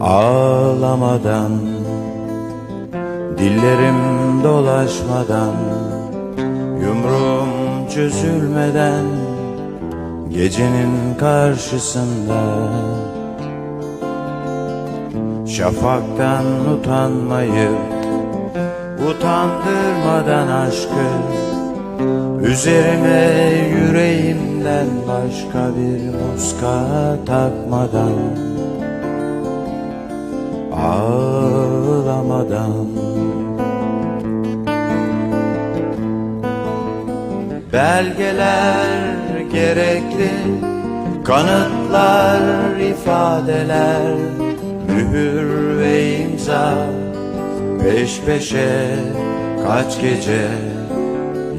Ağlamadan Dillerim dolaşmadan Yumruğum çözülmeden Gecenin karşısında Şafaktan utanmayıp Utandırmadan aşkı Üzerime yüreğimden başka bir muska takmadan ağlamadan. Belgeler gerekli Kanıtlar, ifadeler Mühür ve imza. Peş peşe kaç gece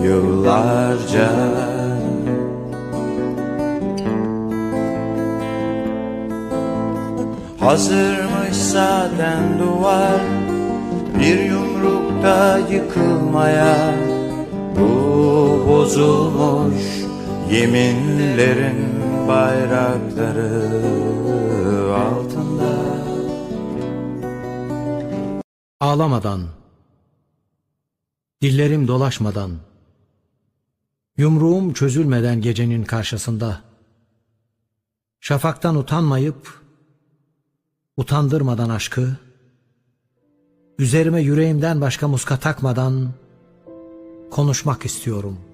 Yıllarca. Hazırmış zaten duvar Bir yumrukta yıkılmaya. Bu bozulmuş yeminlerin bayrakları altında. Ağlamadan, dillerim dolaşmadan, yumruğum çözülmeden gecenin karşısında, şafaktan utanmayıp, utandırmadan aşkı, üzerime yüreğimden başka muska takmadan konuşmak istiyorum.''